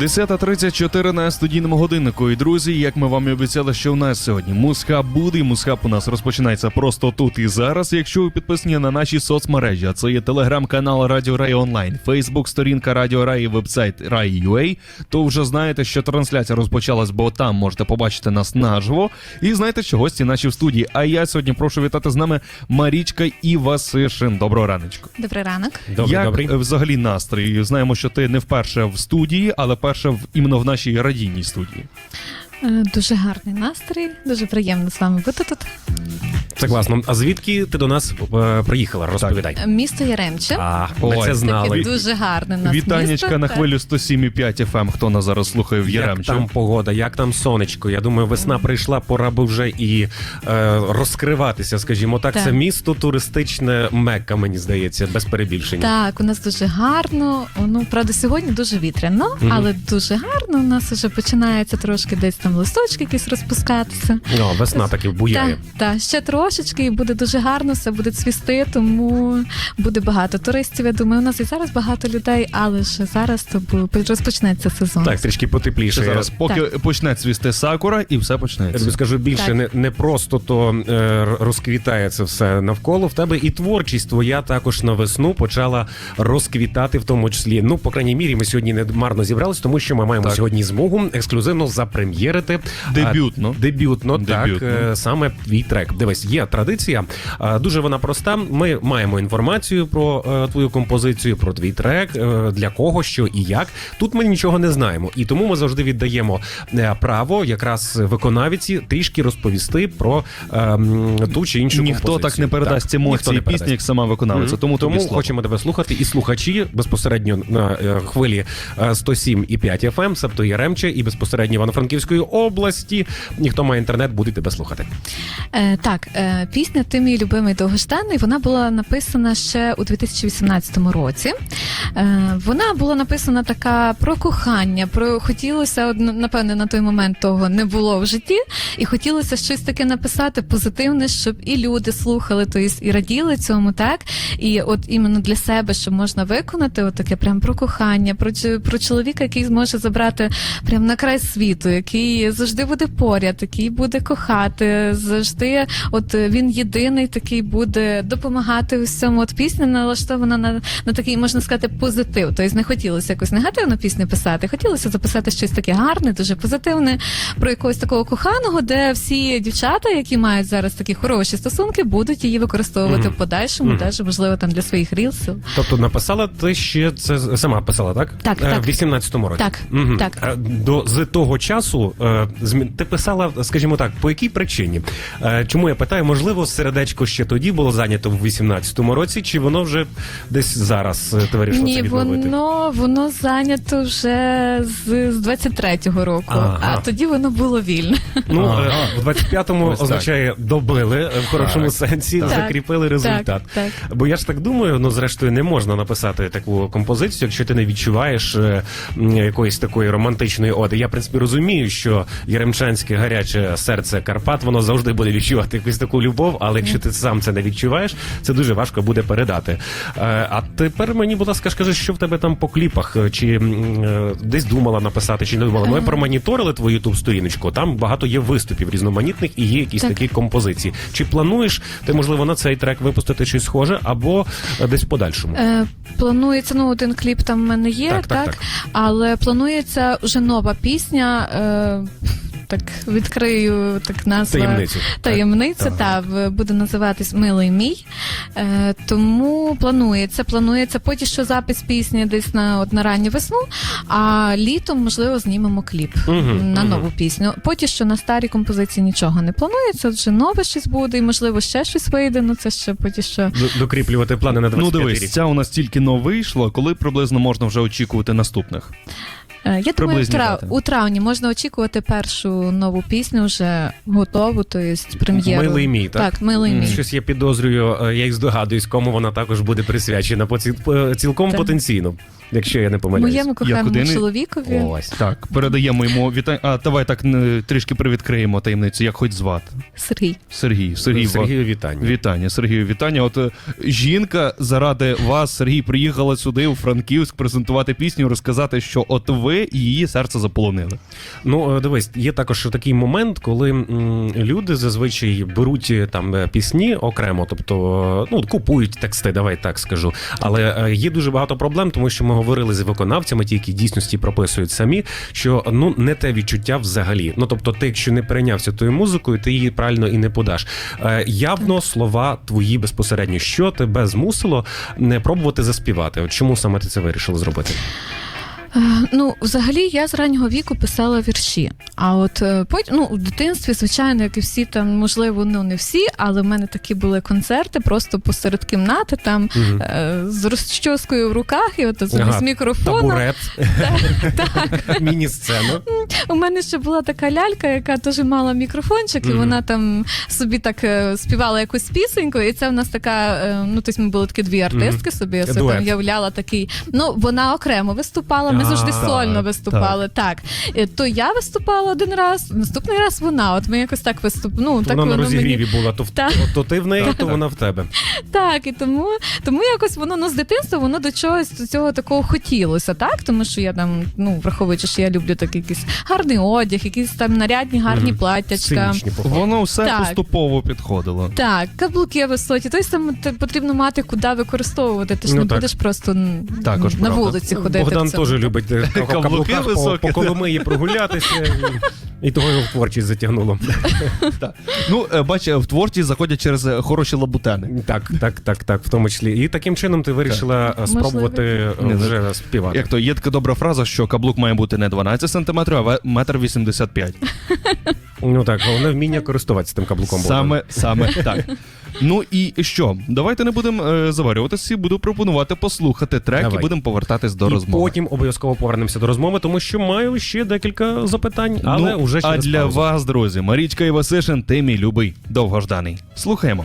10.34 на студійному годиннику. І друзі, як ми вам і обіцяли, що у нас сьогодні мусхаб буде. і Мусхаб у нас розпочинається просто тут і зараз. Якщо ви підписані на наші соцмережі, а це є телеграм-канал Радіо Рай Онлайн, Фейсбук, сторінка Радіо Рай і вебсайт Рай.ua, то вже знаєте, що трансляція розпочалась, бо там можете побачити нас наживо. І знаєте, що гості наші в студії. А я сьогодні прошу вітати з нами Марічка і Васишин. Доброго раночку. Добрий ранок. Добрий, Як добрий. е, взагалі настрій? Знаємо, що ти не вперше в студії, але перше в іменно в нашій радійній студії. Е, Дуже гарний настрій, дуже приємно з вами бути тут. Це класно. А звідки ти до нас е, приїхала? Розповідай. Місто Яремче. А, ми Ой. це знали. Таке дуже гарне в нас Вітанечка місто. на так. хвилю 107,5 FM, хто нас зараз слухає в Як там погода, як там сонечко? Я думаю, весна прийшла, пора би вже і е, розкриватися, скажімо так. Так. Це місто туристичне Мекка, мені здається, без перебільшення. Так, у нас дуже гарно. Ну, правда, сьогодні дуже вітряно, але дуже гарно. У нас вже починається трошки десь там листочки якісь розпускатися. О, весна таки буяє. Так, так, ще трошечки, і буде дуже гарно, все буде цвісти, тому буде багато туристів. Я думаю, у нас і зараз багато людей, але ще зараз то розпочнеться сезон. Так, трішки потепліше. Зараз, поки почне цвісти сакура, і все Я почнеться. тобі скажу більше, Так. не, не просто то е, розквітає це все навколо. В тебе і творчість твоя також на весну почала розквітати, в тому числі. Ну, по крайній мірі, ми сьогодні не марно зібрались, тому що ми маємо Так. сьогодні змогу ексклюзивно запрем'єрити а, Дебютно. Дебютно, Дебютно. так е, саме твій трек. Дивись, є традиція. а, Дуже вона проста. Ми маємо інформацію про е, твою композицію, про твій трек, е, для кого, що і як. Тут ми нічого не знаємо, і тому ми завжди віддаємо е, право якраз виконавиці трішки розповісти про е, ту чи іншу Ніхто композицію. так не передасть ніхто емоції не пісні, передасть. як сама виконавиця. Мгм. Тому, тому слово. хочемо тебе слухати. І слухачі безпосередньо на е, хвилі е, 107,5 FM, себто Яремче, і безпосередньо Івано-Франківської області. Ніхто має інтернет, буде тебе слухати. Е, так, е, пісня Ти мій любимий довгожданий, вона була написана ще у 2018 році. Е, вона була написана така про кохання, про хотілося, от, напевне, на той момент того не було в житті, і хотілося щось таке написати позитивне, щоб і люди слухали, то єсть і раділи цьому, так? І от іменно для себе, що можна виконати, от таке прям про кохання, про, про чоловіка, який зможе забрати прям на край світу, який завжди буде поряд, який буде кохати, завжди, от е, він єдиний такий буде допомагати у всьому. От пісня налаштована на, на такий, можна сказати, позитив. Тобто не хотілося якусь негативну пісню писати, хотілося записати щось таке гарне, дуже позитивне, про якогось такого коханого, де всі дівчата, які мають зараз такі хороші стосунки, будуть її використовувати в подальшому, теж можливо там для своїх рілсів. Тобто написала ти ще це сама писала, так? Так, Е, так. В 18-му році. Так, Мгм. Так. Е, До з того часу е, ти писала, скажімо так, по якій причині? Е, Чому я питаю? Можливо, сердечко ще тоді було зайнято в 18-му році, чи воно вже десь зараз ти вирішила Ні, це відновити? воно воно зайнято вже з, з 23-го року, Ага. а тоді воно було вільне. Ну, Ага. в 25-му Ось так. означає добили в хорошому Так. сенсі, Так. закріпили результат. Так, так. Бо я ж так думаю, ну зрештою не можна написати таку композицію, якщо ти не відчуваєш якоїсь такої романтичної оди. Я в принципі розумію, що яремчанське гаряче серце Карпат воно завжди буде відчувати якусь таку любов, але якщо ти сам це не відчуваєш, це дуже важко буде передати. Е, А тепер мені, будь ласка, скажи, що в тебе там по кліпах? Чи е, десь думала написати, чи не думала? Ми Е. промоніторили твою ютуб сторіночку. Там багато є виступів різноманітних і є якісь Так. такі композиції. Чи плануєш ти можливо на цей трек випустити щось схоже, або е, десь в подальшому? Е, планується, ну один кліп там в мене є, Так, так, так, так. але планується вже нова пісня. Е, так відкрию так назва Таємницю. Таємниця Так. та буде називатись Милий мій. Е, тому планується, планується поки що запис пісні десь на от на ранню весну, а літом можливо знімемо кліп Мгм, на мгм. нову пісню. Поки що на старій композиції нічого не планується. Вже нове щось буде, і можливо ще щось вийде. Ну це ще поки що. Докріплювати плани на Ну дивись, рік. ця у нас тільки но вийшла. Коли приблизно можна вже очікувати наступних? Е, Я думаю, в дати. у травні можна очікувати першу нову пісню вже готову, то є прем'єру. Милий мій, так? Так, милий мій. Щось я підозрюю, е, я їх здогадуюсь, кому вона також буде присвячена по ці- по- цілком Так. потенційно. Якщо я не помиляюсь. Моєму коханому і- чоловікові. Ось. Так, передаємо йому вітання. А давай так е, трішки привідкриємо таємницю, як хоч звати. Сергій. Сергій. Сергій, Сергію вітання. Вітання, Сергію, вітання. От е, жінка заради вас, Сергій, приїхала сюди у Франківськ презентувати пісню, розказати, що от ви її серце заполонили. Ну, е, дивись, є також такий момент, коли м, люди зазвичай беруть е, там е, пісні окремо, тобто е, ну купують тексти, давай так скажу. Але е, є дуже багато проблем, тому що ми говорили з виконавцями, ті, які дійсності прописують самі, що ну не те відчуття взагалі. Ну тобто, ти, якщо не перейнявся тою музикою, ти її правильно і не подаш. Е, явно слова твої безпосередньо, що тебе змусило не пробувати заспівати. От чому саме ти це вирішила зробити? Е, Ну, взагалі, я з раннього віку писала вірші. А от е, потім, ну, у дитинстві, звичайно, як і всі там, можливо, ну не всі, але в мене такі були концерти просто посеред кімнати, там е, з розчоскою в руках, і от з Ага, мікрофоном. Табурет, Так. міні-сцена. У мене ще була така лялька, яка теж мала мікрофончик, і вона там собі так співала якусь пісеньку. І це в нас така. Ну, тобто ми були такі дві артистки собі. Я собі там являла такий. Ну, вона окремо виступала, ми завжди так, сольно виступали. Так. Е, То я виступала один раз, наступний раз вона. От ми якось так виступ... Ну, так вона на розігріві мені... була, то, в- Так. то ти в неї, Так, то так. вона в тебе. Так, і тому, тому якось воно ну, з дитинства воно до чогось до цього такого хотілося, так? Тому що я там, ну, враховуючи, що я люблю такий якийсь гарний одяг, якісь там нарядні, гарні Мгм. платтячка. Воно все Так. поступово підходило. Так, каблуки високі, тобто там потрібно мати куди використовувати. Ти ж Ну, не так. будеш просто Також на правда. вулиці ходити. Богдан теж любить е, Каблуки каблуках по, високі, по Коломиї прогулятися. І, того його в творчість затягнуло. Так. Ну, е, бач, е, в творчість заходять через е, хороші лабутени. Так, так, так, так, в тому числі. І таким чином ти вирішила е, спробувати е, вже співати. Як то є така добра фраза, що каблук має бути не 12 см, а метр 85. Ну так, головне вміння користуватися тим каблуком. Саме, саме так. Ну і що? Давайте не будемо е, заварюватися, буду пропонувати послухати трек Давай. і будемо повертатись до і розмови. потім обов'язково повернемося до розмови, тому що маю ще декілька запитань, але ну, вже а для паузу. вас, друзі, Марічка Івасишин, Васишин, ти мій любий довгожданий. Слухаємо.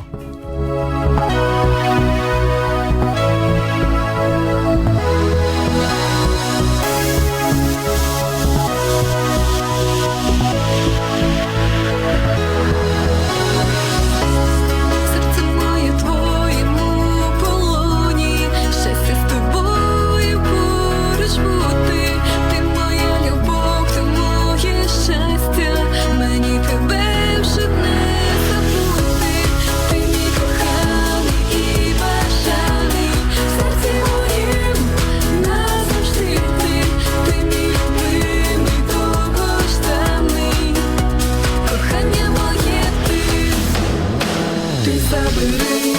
Ти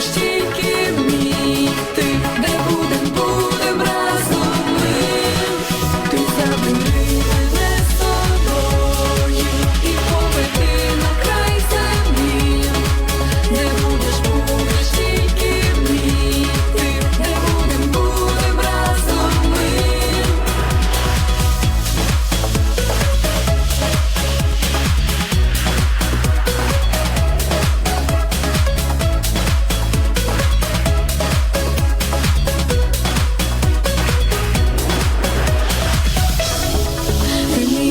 будеш тільки мій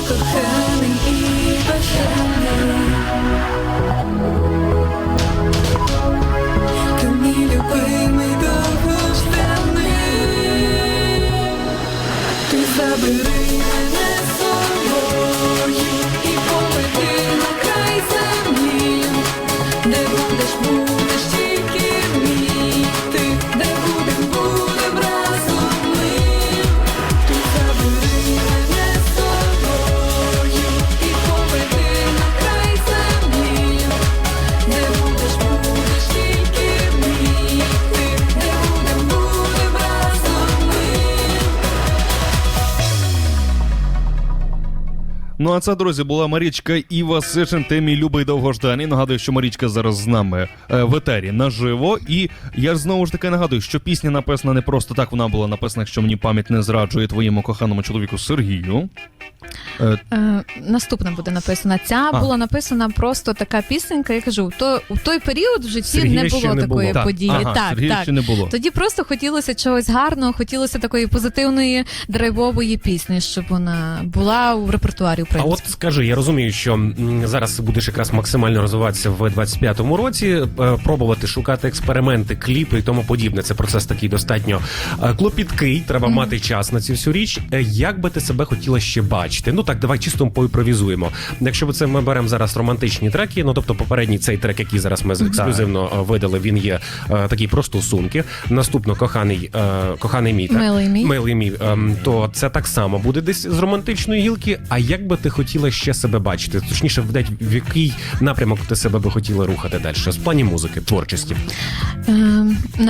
could have Ну а це, друзі, була Марічка Іва Сишин, ти мій любий довгожданий. Нагадую, що Марічка зараз з нами е, в етері наживо. І я ж знову ж таки нагадую, що пісня написана не просто так, вона була написана, якщо мені пам'ять не зраджує твоєму коханому чоловіку Сергію. Е, Е, наступна буде написана. Ця А. була написана просто така пісенька. Я кажу, то у той період в житті Сергія не було не такої було. так, події. ага, так, Сергія так. ще не було. Тоді просто хотілося чогось гарного, хотілося такої позитивної драйвової пісні, щоб вона була у репертуарі А от скажи, я розумію, що зараз будеш якраз максимально розвиватися в 25-му році, е, пробувати шукати експерименти, кліпи і тому подібне. Це процес такий достатньо е, клопіткий. Треба мати час на цю всю річ. Е, Як би ти себе хотіла ще бачити? Ну так, давай чисто поімпровізуємо. Якщо це ми беремо зараз романтичні треки, ну тобто попередній цей трек, який зараз ми ексклюзивно видали, він є такий про стосунки. Наступно коханий, коханий мій так? Милий мій. Милий мій, ем, то це так само буде десь з романтичної гілки. А як би ти хотіла ще себе бачити? Точніше, в, який напрямок ти себе би хотіла рухати далі? З плані музики, творчості.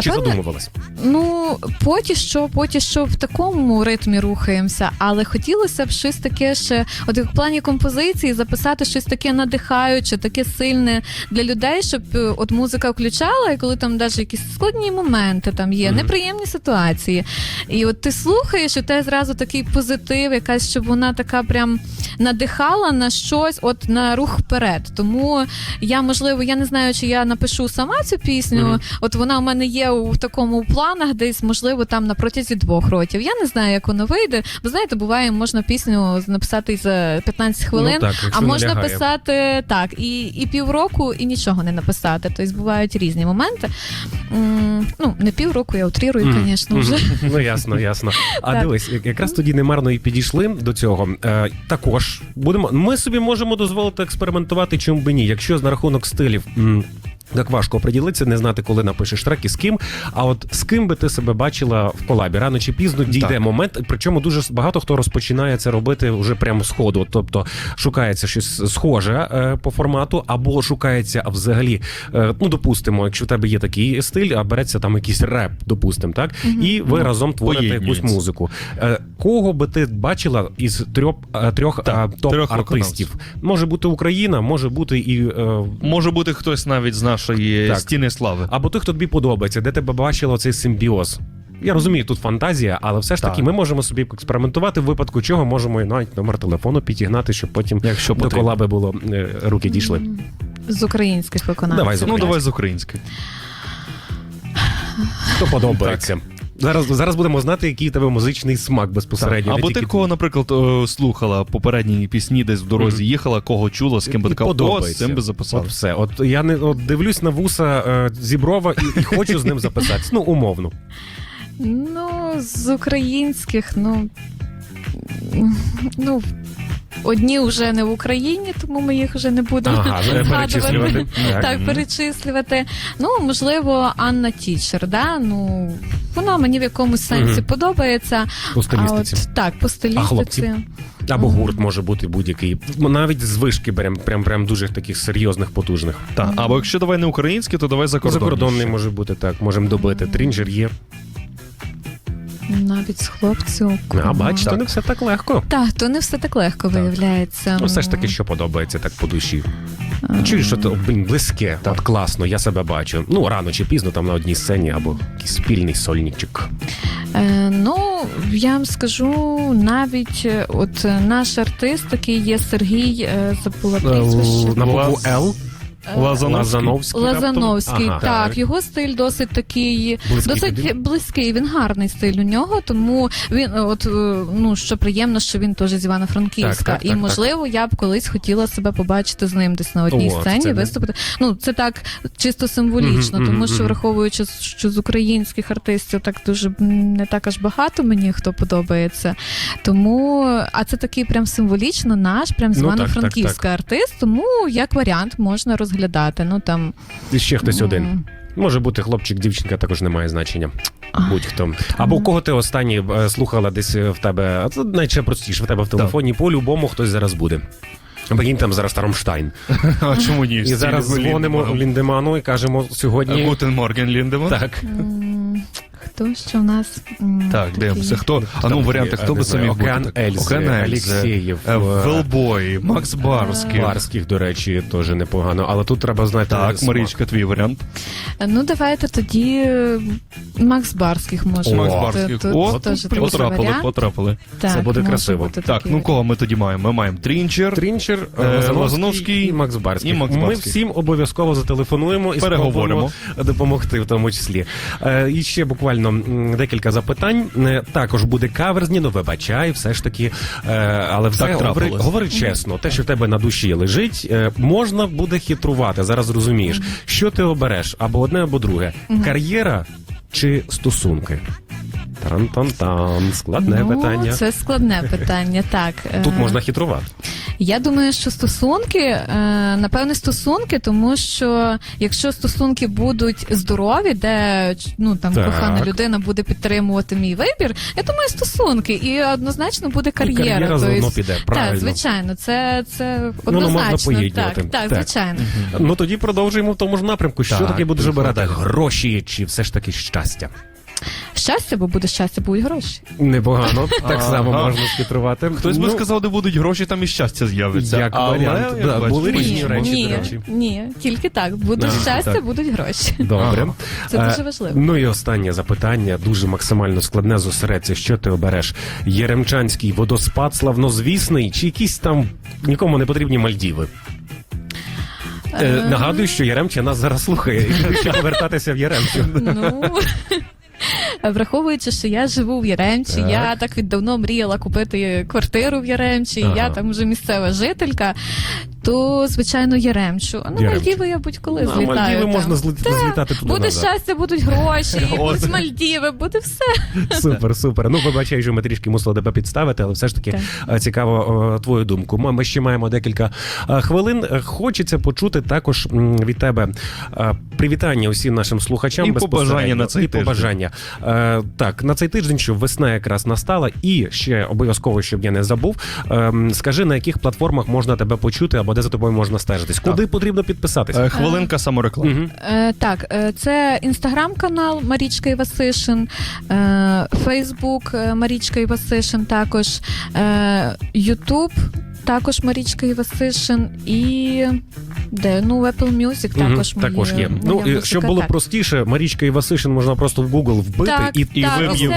Чи задумувалась? Ну, поки що, поки що в такому ритмі рухаємося, але хотілося б щось таке ще, от в плані композиції, записати щось таке надихаюче, таке сильне для людей, щоб е, от музика включала, і коли там навіть якісь складні моменти там є, Мгм. неприємні ситуації. І от ти слухаєш, і те зразу такий позитив, якась, щоб вона така прям надихала на щось, от на рух вперед. Тому я, можливо, я не знаю, чи я напишу сама цю пісню. Мгм. От вона у мене є у такому планах, десь можливо там на протязі двох років. Я не знаю, як воно вийде. Бо знаєте, буває, можна пісню написати за 15 хвилин. Ну, так, а можна налягає. писати так, і, і півроку, і нічого не написати. Тобто бувають різні моменти. М, ну, не півроку, я утрірую, звісно, вже. Мгм. Ну ясно, ясно. А дивись, якраз тоді немарно і підійшли до цього. Е, також будемо. Ми собі можемо дозволити експериментувати, чому би ні. Якщо на рахунок стилів. Так важко приділитися, не знати, коли напишеш трек і з ким. А от з ким би ти себе бачила в колабі? Рано чи пізно дійде Так. момент. Причому дуже багато хто розпочинає це робити вже прямо з ходу. Тобто шукається щось схоже е, по формату, або шукається взагалі. Е, ну допустимо, якщо в тебе є такий стиль, а береться там якийсь реп, допустимо, так і ви разом творите якусь музику. Е, кого би ти бачила із трьох е, трьох е, топ артистів? Може бути Україна, може бути і. е, Може бути хтось навіть з нашої Так. стіни слави. або той, хто тобі подобається, де тебе бачила цей симбіоз. Я розумію, тут фантазія, але все ж таки Так. ми можемо собі експериментувати, в випадку чого можемо і навіть номер телефону підігнати, щоб потім Якщо до потрібно. колаби було е, руки дійшли. З українських виконавців. Давай з Ну давай з українських. Хто подобається. Зараз, зараз будемо знати, який у тебе музичний смак безпосередньо. не Або ти кого, наприклад, е, слухала попередні пісні, десь в дорозі їхала, кого чула, з ким би така о, з цим би записала. От все. От я не от дивлюсь на вуса е, Зіброва і, і хочу з ним записатися. Ну, умовно. Ну, з українських, ну. Ну, одні вже не в Україні, тому ми їх вже не будемо Ага, згадувати. перечислювати. Так. Так, перечислювати. Ну, можливо, Анна Тічер, да? ну, вона мені в якомусь сенсі Мгм. подобається. По А стилістиці. от, так, по стилістиці. хлопці? Або гурт може бути будь-який. Навіть з вишки беремо прям, прям дуже таких серйозних, потужних. Так, або якщо давай не українське, то давай закордонні. Закордонний може бути так, можемо добити. Трінджер є. Навіть з хлопців. А бачите, Так. не все так легко. Так, то не все так легко виявляється. Ну, все ж таки, що подобається так по душі. Чуєш, що то блін, близьке, от класно, я себе бачу. Ну, рано чи пізно там на одній сцені або якийсь спільний сольничок. Е, ну, я вам скажу, навіть е, от е, наш артист такий є Сергій, е, забула прізвище. На букву Л. Лазановський. Лазановський. Лазановський, Ага. так, його стиль досить такий Близький досить тобі? близький. Він гарний стиль у нього, тому він е, от е, ну що приємно, що він теж з Івано-Франківська. Так, так, і так, можливо, я б колись хотіла себе побачити з ним десь на одній О, сцені, це не- виступити. Ну це так чисто символічно, Мгм, тому мгм, що мгм. враховуючи, що з українських артистів так дуже м, не так аж багато мені хто подобається. Тому а це такий прям символічно наш, прям з Ну, так, так, Івано-Франківська артист. Тому як варіант можна розглядати. Ну там І ще хтось один. Може бути хлопчик, дівчинка також не має значення. Будь-хто. Або у кого ти останній е, слухала десь е, в тебе, а це найче простіше в тебе в телефоні, по-любому хтось зараз буде. Або він там зараз Рамштайн. А чому ні? І зараз дзвонимо Ліндеману і кажемо сьогодні. Гутен Морген Ліндеман. Так. М, то що в нас м, Так, такі- дивимося. Хто? А ну варіанти, хто би міг бути? Океан Ельзи, Алєксєєв, е, е, Велбой, Макс Барський. Барських, до речі, теж непогано. Але тут треба знати. Так, смак. Марічка, твій варіант. Ну, давайте тоді е, Макс Барських може. О, Макс бути. Барських. Тут О, теж такий потрапили, варіант. потрапили. Так, Це буде може красиво. бути Так, такий ну кого ми тоді маємо? Ми маємо Трінчер. Трінчер, Е, Лозановський Лозановський і Макс Барський. і Макс Ми Барський. всім обов'язково зателефонуємо і Переговоримо. спробуємо допомогти в тому числі. Е, і ще буквально м, декілька запитань. Е, також буде каверзні, ну вибачай, все ж таки. Е, але все Так говори, говори чесно, те, що в тебе на душі лежить, е, можна буде хитрувати. Зараз розумієш, що ти обереш або одне, або друге. Кар'єра чи стосунки? Тан-тан-тан. Складне ну, питання. Це складне питання, так. Тут Е, можна хитрувати. Я думаю, що стосунки, е, напевне, стосунки, тому що якщо стосунки будуть здорові, де ну там Так. кохана людина буде підтримувати мій вибір, я думаю, стосунки, і однозначно буде кар'єра. кар'єра Тобто, піде, правильно. Так, звичайно, це, це Ну, ну, можна однозначно. поєднувати. так, так, Так. звичайно. Ну тоді продовжуємо в тому ж напрямку. Що Так, таке будеш приходить. Гроші чи все ж таки щастя? Щастя, бо буде щастя, будуть гроші. Непогано, так Ага. само можна схитрувати. Хтось би Ну, сказав, де будуть гроші, там і щастя з'явиться. Як Але, варіант, як да, бачиш, були різні речі, ні, речі. ні, тільки так. Буде щастя, так. будуть гроші. Добре. Це Е, дуже важливо. Ну і останнє запитання, дуже максимально складне зосередься. Що ти обереш? Єремчанський водоспад славнозвісний, чи якісь там нікому не потрібні Мальдіви? Е, нагадую, що Яремча нас зараз слухає. Якщо повертатися в Яремчу. Ну. Враховуючи, що я живу в Яремчі, Так. я так віддавно мріяла купити квартиру в Яремчі, Ага. я там вже місцева жителька, то звичайно Яремчу. А на Яремчу. Мальдіви я будь-коли На злітаю. Мальдіви там. можна злі- злітати туди. Буде назад. щастя, будуть гроші, От. будуть Мальдіви, буде все. Супер, супер. Ну, вибачай, що ми трішки мусили тебе підставити, але все ж таки е, цікаво е, твою думку. Ми ми ще маємо декілька е, хвилин. Е, Хочеться почути також м, від тебе е, привітання усім нашим слухачам. І безпосередньо. побажання на цей і тиждень. побажання. Е, Так, на цей тиждень, щоб весна якраз настала, і ще обов'язково, щоб я не забув. е, Скажи, на яких платформах можна тебе почути або де за тобою можна стежитись? Куди потрібно підписатися? Е, Хвилинка самореклами. Мгм. Е, так, е, це інстаграм-канал Марічка Івасишин, е, Фейсбук е, Марічка Івасишин, також е, Ютуб. Також Марічка Івасишин і де ну Apple Music Мгм, також мої- також є. моя Ну і музика, щоб було так. простіше, Марічка Івасишин можна просто в Google вбити так, і, і так, все всі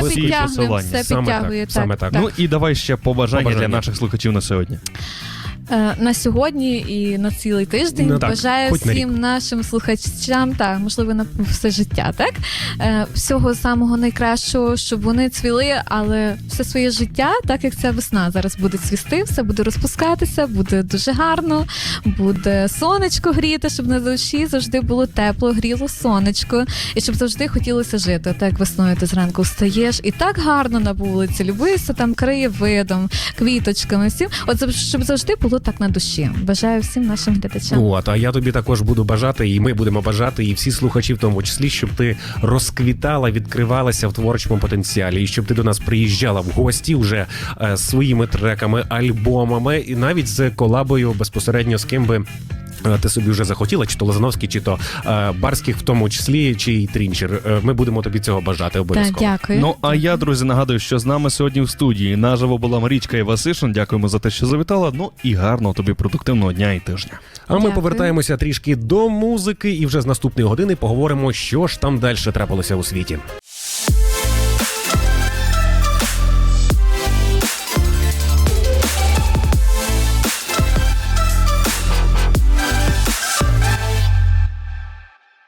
посилання. Все Саме так, підтягує, саме так. Ну і давай ще побажання, Побажання. для наших слухачів на сьогодні. Е, на сьогодні і на цілий тиждень Ну, так, бажаю хоч на всім нашим слухачам та можливо на все життя, так е, всього самого найкращого, щоб вони цвіли, але все своє життя, так як ця весна зараз буде цвісти, все буде розпускатися, буде дуже гарно, буде сонечко гріти, щоб на душі завжди було тепло, гріло сонечко, і щоб завжди хотілося жити. Так весною ти зранку встаєш, і так гарно на вулиці, любуєшся там краєвидом, квіточками, всім. От щоб завжди було так на душі. Бажаю всім нашим глядачам. От, а я тобі також буду бажати, і ми будемо бажати, і всі слухачі в тому числі, щоб ти розквітала, відкривалася в творчому потенціалі, і щоб ти до нас приїжджала в гості вже е, своїми треками, альбомами, і навіть з колабою безпосередньо з ким би. Ти собі вже захотіла, чи то Лозановський, чи то е, Барських, в тому числі, чи й Трінчер. Е, Ми будемо тобі цього бажати Так, обов'язково. дякую. Ну а я, друзі, нагадую, що з нами сьогодні в студії наживо була Марічка Івасишин. Дякуємо за те, що завітала. Ну і гарного тобі продуктивного дня і тижня. А ми Дякую. повертаємося трішки до музики, і вже з наступної години поговоримо, що ж там далі трапилося у світі.